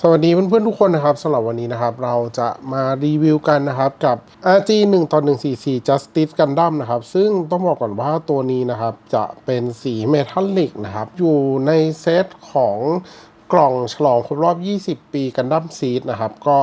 สวัสดีเพื่อนๆทุกคนนะครับสำหรับวันนี้นะครับ เราจะมารีวิวกันนะครับ กับ RG 1ต่อ144 Justice Gundam นะครับ ซึ่งต้องบอกก่อนว่าตัวนี้นะครับ จะเป็นสีเมทัลลิกนะครับ อยู่ในเซตของ กล่องฉลองครบรอบ 20 ปี Gundam Seed นะครับ ก็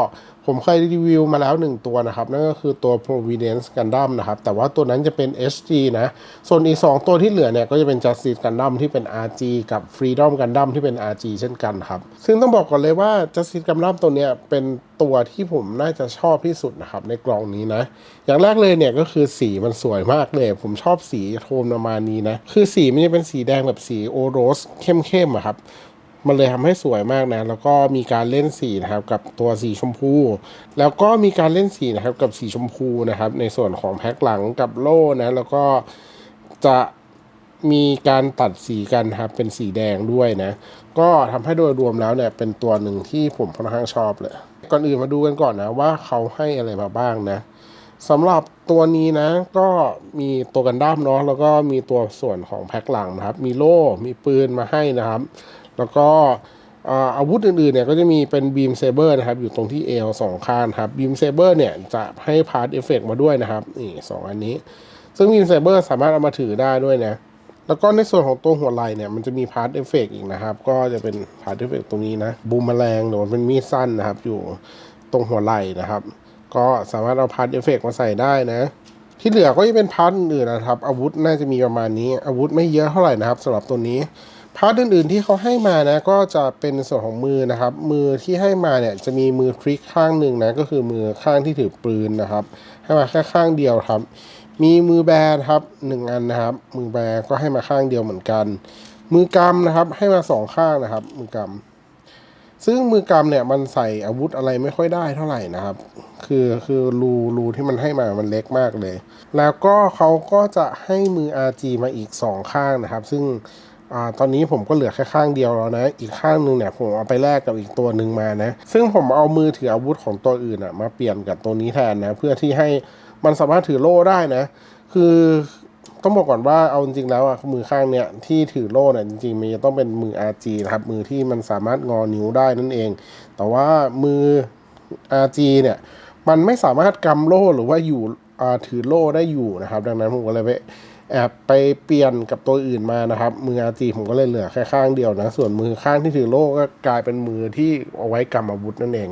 ผมเคยรีวิวมาแล้ว 1 ตัวนะครับ นั่นก็คือตัว Providence Gundam นะครับ แต่ว่าตัวนั้นจะเป็น SG นะ ส่วนอีก 2 ตัวที่เหลือเนี่ย ก็จะเป็น Justice Gundam ที่เป็น RG กับ Freedom Gundam ที่เป็น RG เช่นกันครับ ซึ่งต้องบอกก่อนเลยว่า Justice Gundam ตัวเนี้ยเป็นตัวที่ผมน่าจะชอบที่สุดนะครับ ในกล่องนี้นะ อย่างแรกเลยเนี่ยก็คือสีมันสวยมากเลย ผมชอบสีโทนประมาณนี้นะ คือสีมันจะเป็นสีแดงแบบสีโอโรสเข้มๆอะครับ มันเลยทำให้สวยมากนะ แล้วก็มีการเล่นสีนะครับกับตัวสีชมพู แล้วก็มีการเล่นสีนะครับกับสีชมพูนะครับ ในส่วนของแพ็คหลังกับโล่นะ แล้วก็จะมีการตัดสีกันครับเป็นสีแดงด้วยนะ ก็ทำให้โดยรวมแล้วเนี่ยเป็นตัวหนึ่งที่ผมค่อนข้างชอบเลย ก่อนอื่นมาดูกันก่อนนะว่าเขาให้อะไรมาบ้างนะสำหรับตัวนี้นะก็มีตัวกันด้ามเนาะแล้วก็มีตัวส่วนของแพ็คหลังนะครับ มีโล่มีปืนมาให้นะครับ แล้วก็อาวุธอื่นๆเนี่ยก็จะมีเป็นบีมเซเบอร์นะครับ อยู่ตรงที่เอวสองข้างครับบีมเซเบอร์เนี่ยจะให้พาร์ทเอฟเฟกมาด้วยนะครับนี่สองอันนี้ ซึ่งบีมเซเบอร์สามารถเอามาถือได้ด้วยนะแล้วก็ในส่วนของตัวหัวไหล่เนี่ยมันจะมีพาร์ทเอฟเฟกอีกนะครับ ก็จะเป็นพาร์ทเอฟเฟกตรงนี้นะบูมแมลงหรือว่าเป็นมีดสั้นนะครับ อยู่ตรงหัวไหล่นะครับ ก็สามารถเอาพาร์ทเอฟเฟกมาใส่ได้นะที่เหลือก็จะเป็นพาร์ทอื่นๆนะครับ อาวุธน่าจะมีประมาณนี้ อาวุธไม่เยอะเท่าไหร่นะครับสำหรับตัวนี้ พาร์ทอื่นๆที่เขาให้มานะก็จะเป็นส่วนของมือนะครับ มือที่ให้มาเนี่ยจะมีมือพลิกข้างหนึ่งนะก็คือมือข้างที่ถือปืนนะครับ ให้มาแค่ข้างเดียวครับ มีมือแบนครับหนึ่งอันนะครับ มือแบนก็ให้มาข้างเดียวเหมือนกัน มือกำนะครับให้มาสองข้างนะครับ มือกำซึ่งมือกำเนี่ยมันใส่อาวุธอะไรไม่ค่อยได้เท่าไหร่นะครับ คือคือรูรูที่มันให้มามันเล็กมากเลย แล้วก็เขาก็จะให้มือ RG มาอีก2ข้างนะครับ ซึ่ง อาตอนนี้ผมก็เหลือแค่ข้างเดียวแล้วนะ อีกข้างหนึ่งเนี่ยผมเอาไปแลกกับอีกตัวหนึ่งมานะ ซึ่งผมเอามือถืออาวุธของตัวอื่นอะมาเปลี่ยนกับตัวนี้แทนนะ เพื่อที่ให้มันสามารถถือโล่ได้นะ คือต้องบอกก่อนว่าเอาจริงๆแล้วอะมือข้างเนี่ยที่ถือโล่เนี่ยจริงๆมันจะต้องเป็นมือ RG นะครับมือที่มันสามารถงอนิ้วได้นั่นเอง แต่ว่ามือ RG เนี่ยมันไม่สามารถกำโล่หรือว่าอยู่อ่าถือโล่ได้อยู่นะครับ ดังนั้นผมก็เลยไป แอบไปเปลี่ยนกับตัวอื่นมานะครับ มือ RG ผมก็เลยเหลือแค่ข้างเดียวนะ ส่วนมือข้างที่ถือโล่ก็กลายเป็นมือที่เอาไว้กำอาวุธนั่นเอง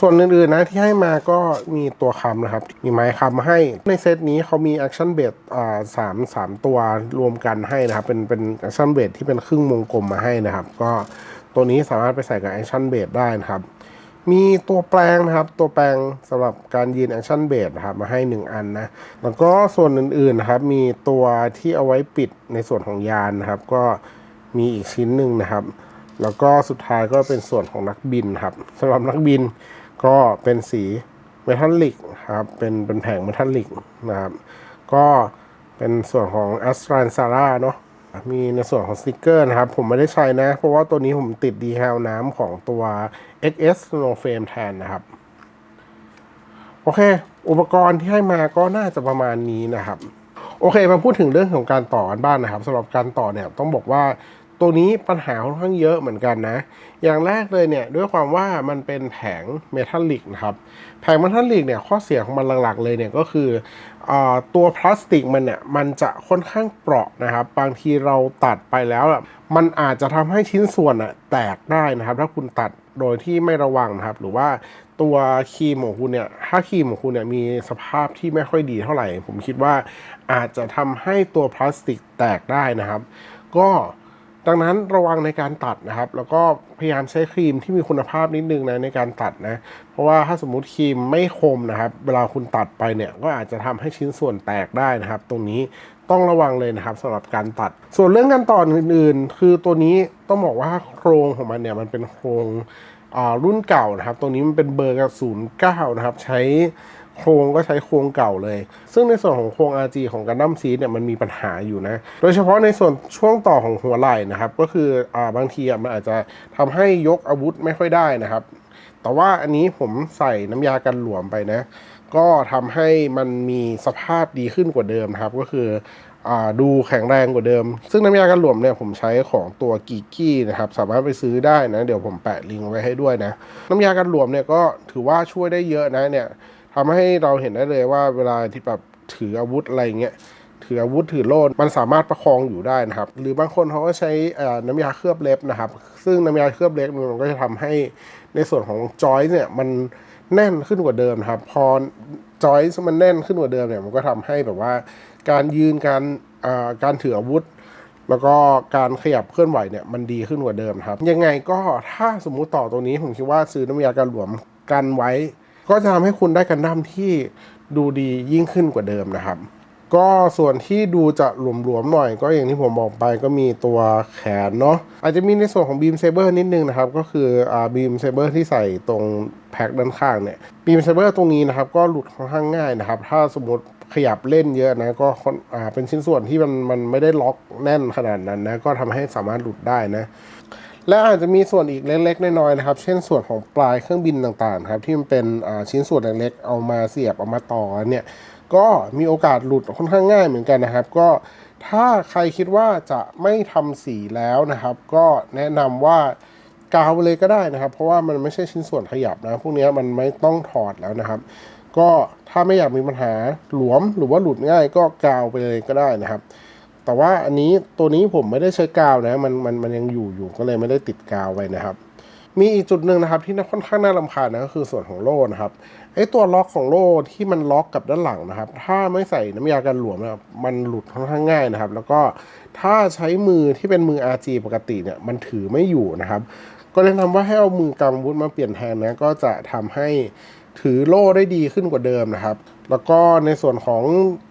ส่วนอื่นๆนะที่ให้มาก็มีตัวคำนะครับ มีไม้คำให้ในเซตนี้เขามีแอคชั่นเบดอ่าสามสามตัวรวมกันให้นะครับ เป็นเป็นแอคชั่นเบดที่เป็นครึ่งวงกลมมาให้นะครับ ก็ตัวนี้สามารถไปใส่กับแอคชั่นเบดได้นะครับ มีตัวแปลงนะครับ ตัวแปลงสำหรับการยืนแอคชั่นเบสนะครับ มาให้ 1 อันนะ แล้วก็ส่วนอื่นๆนะครับ มีตัวที่เอาไว้ปิดในส่วนของยานนะครับ ก็มีอีกชิ้นหนึ่งนะครับ แล้วก็สุดท้ายก็เป็นส่วนของนักบินครับสำหรับนักบินก็เป็นสีเมทัลลิกครับ เป็นเป็นแผงเมทัลลิกนะครับ ก็เป็นส่วนของอัสตรานซาร่าเนาะ มีในส่วนของสติกเกอร์นะครับ ผมไม่ได้ใช้นะ เพราะว่าตัวนี้ผมติดดีแฮลน้ำของตัว XS Snow Frame แทนนะครับ โอเค อุปกรณ์ที่ให้มาก็น่าจะประมาณนี้นะครับ โอเคมาพูดถึงเรื่องของการต่อกันบ้างนะครับสำหรับการต่อเนี่ยต้องบอกว่า ตัวนี้ปัญหาค่อนข้างเยอะเหมือนกันนะ อย่างแรกเลยเนี่ยด้วยความว่ามันเป็นแผงเมทัลลิกนะครับ แผงเมทัลลิกเนี่ยข้อเสียของมันหลักๆเลยเนี่ยก็คืออตัวพลาสติกมันเนี่ยมันจะค่อนข้างเปราะนะครับ บางทีเราตัดไปแล้วมันอาจจะทำให้ชิ้นส่วนอะแตกได้นะครับ ถ้าคุณตัดโดยที่ไม่ระวังนะครับ หรือว่าตัวครีมของคุณเนี่ยถ้าครีมของคุณเนี่ยมีสภาพที่ไม่ค่อยดีเท่าไหร่ ผมคิดว่าอาจจะทำให้ตัวพลาสติกแตกได้นะครับ ก็ ดังนั้นระวังในการตัดนะครับ แล้วก็พยายามใช้ครีมที่มีคุณภาพนิดนึงนะในการตัดนะ เพราะว่าถ้าสมมุติครีมไม่คมนะครับ เวลาคุณตัดไปเนี่ยก็อาจจะทำให้ชิ้นส่วนแตกได้นะครับ ตรงนี้ต้องระวังเลยนะครับสำหรับการตัด ส่วนเรื่องการต่ออื่นๆ คือตัวนี้ต้องบอกว่าโครงของมันเนี่ยมันเป็นโครงรุ่นเก่านะครับ ตัวนี้มันเป็นเบอร์กับศูนย์เก้านะครับ ใช้ โครงก็ใช้โครงเก่าเลย ซึ่งในส่วนของโครง RG ของกันดั้มซีเนี่ยมันมีปัญหาอยู่นะ โดยเฉพาะในส่วนช่วงต่อของหัวไหล่นะครับ ก็คืออ่าบางทีอะมันอาจจะทำให้ยกอาวุธไม่ค่อยได้นะครับ แต่ว่าอันนี้ผมใส่น้ำยากันหลวมไปนะ ก็ทำให้มันมีสภาพดีขึ้นกว่าเดิมนะครับ ก็คืออดูแข็งแรงกว่าเดิม ซึ่งน้ำยากันหลวมเนี่ยผมใช้ของตัวกีกี้นะครับ สามารถไปซื้อได้นะ เดี๋ยวผมแปะลิงก์ไว้ให้ด้วยนะ น้ำยากันหลวมเนี่ยก็ถือว่าช่วยได้เยอะนะเนี่ย ทำให้เราเห็นได้เลยว่าเวลาที่แบบถืออาวุธอะไรเงี้ยถืออาวุธถือโล่มันสามารถประคองอยู่ได้นะครับ หรือบางคนเขาก็ใช้น้ำยาเคลือบเล็บนะครับ ซึ่งน้ำยาเคลือบเล็บนี่มันก็จะทำให้ในส่วนของจอยเนี่ยมันแน่นขึ้นกว่าเดิมครับ พอจอยมันแน่นขึ้นกว่าเดิมเนี่ยมันก็ทำให้แบบว่า การยืนการการถืออาวุธ แล้วก็การขยับเคลื่อนไหวเนี่ยมันดีขึ้นกว่าเดิมครับ ยังไงก็ถ้าสมมุติต่อตัวนี้ผมคิดว่าซื้อน้ำยากันหลวมกันไว้ ก็จะทำให้คุณได้กันดั้มที่ดูดียิ่งขึ้นกว่าเดิมนะครับ ก็ส่วนที่ดูจะหลวมๆหน่อย ก็อย่างที่ผมบอกไปก็มีตัวแขนเนาะอาจจะมีในส่วนของบีมเซเบอร์นิดนึงนะครับ ก็คืออ่าบีมเซเบอร์ที่ใส่ตรงแพ็คด้านข้างเนี่ยบีมเซเบอร์ตรงนี้นะครับ ก็หลุดค่อนข้างง่ายนะครับ ถ้าสมมติขยับเล่นเยอะนะก็อ่าเป็นชิ้นส่วนที่มันมันไม่ได้ล็อกแน่นขนาดนั้นนะก็ทำให้สามารถหลุดได้นะ และอาจจะมีส่วนอีกเล็กๆน้อยๆนะครับ เช่นส่วนของปลายเครื่องบินต่างๆครับที่มันเป็นชิ้นส่วนเล็กๆเอามาเสียบเอามาต่อเนี่ยก็มีโอกาสหลุดค่อนข้างง่ายเหมือนกันนะครับ ก็ถ้าใครคิดว่าจะไม่ทำสีแล้วนะครับ ก็แนะนำว่ากาวเลยก็ได้นะครับ เพราะว่ามันไม่ใช่ชิ้นส่วนขยับนะพวกนี้มันไม่ต้องถอดแล้วนะครับ ก็ถ้าไม่อยากมีปัญหาหลวมหรือว่าหลุดง่าย ก็กาวไปเลยก็ได้นะครับ แต่ว่าอันนี้ตัวนี้ผมไม่ได้ใช้กาวนะมันมันมันยังอยู่อยู่ก็เลยไม่ได้ติดกาวไว้นะครับ มีอีกจุดหนึ่งนะครับ ที่ค่อนข้างน่ารำคาญนะก็คือส่วนของโล่นะครับไอ้ตัวล็อกของโล่ที่มันล็อกกับด้านหลังนะครับ ถ้าไม่ใส่น้ำยากันหลวมนะครับมันหลุดค่อนข้างง่ายนะครับ แล้วก็ถ้าใช้มือที่เป็นมือ RG ปกติเนี่ยมันถือไม่อยู่นะครับ ก็แนะนำว่าให้เอามือกำวุธมาเปลี่ยนแทนนะก็จะทำให้ถือโล่ได้ดีขึ้นกว่าเดิมนะครับ แล้วก็ในส่วนของ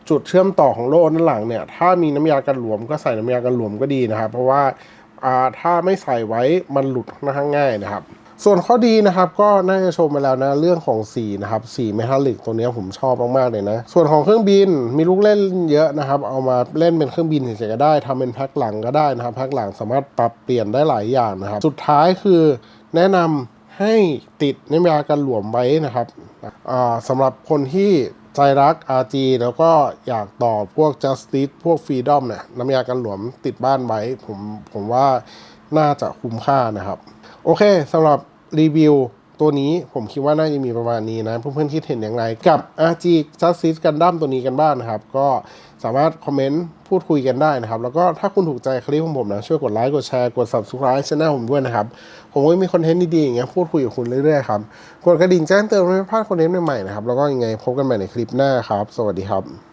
จุดเชื่อมต่อของโล่ด้านหลังเนี่ย ถ้ามีน้ำยากันหลวมก็ใส่น้ำยากันหลวมก็ดีนะครับ เพราะว่าอ่าถ้าไม่ใส่ไว้มันหลุดค่อนข้างง่ายนะครับ ส่วนข้อดีนะครับก็น่าจะชมไปแล้วนะเรื่องของสีนะครับสีเมทัลลิกตัวนี้ผมชอบมากๆเลยนะ ส่วนของเครื่องบินมีลูกเล่นเยอะนะครับ เอามาเล่นเป็นเครื่องบินเฉยๆก็ได้ทำเป็นแพ็คหลังก็ได้นะครับแพ็คหลังสามารถปรับเปลี่ยนได้หลายอย่างนะครับ สุดท้ายคือแนะนำให้ติดน้ำยากันหลวมไว้นะครับอ่าสำหรับคนที่ ใจรัก RG แล้วก็อยากต่อพวก Justice พวก Freedom เนี่ยน้ำยากันหลวมติดบ้านไว้ผมผมว่าน่าจะคุ้มค่านะครับ โอเคสำหรับรีวิว ตัวนี้ผมคิดว่าน่าจะมีประมาณนี้นะ เพื่อนๆคิดเห็นอย่างไรกับ RG Justice Gundam ตัวนี้กันบ้างนะครับ ก็สามารถคอมเมนต์พูดคุยกันได้นะครับ แล้วก็ถ้าคุณถูกใจคลิปของผมนะ ช่วยกดไลค์กดแชร์กด subscribe ช่องผมด้วยนะครับ ผมก็มีคอนเทนต์ดีๆอย่างเงี้ยพูดคุยกับคุณเรื่อยๆครับ กดกระดิ่งแจ้งเตือนไม่พลาดคอนเทนต์ใหม่ๆนะครับแล้วก็ยังไงพบกันใหม่ในคลิปหน้าครับ สวัสดีครับ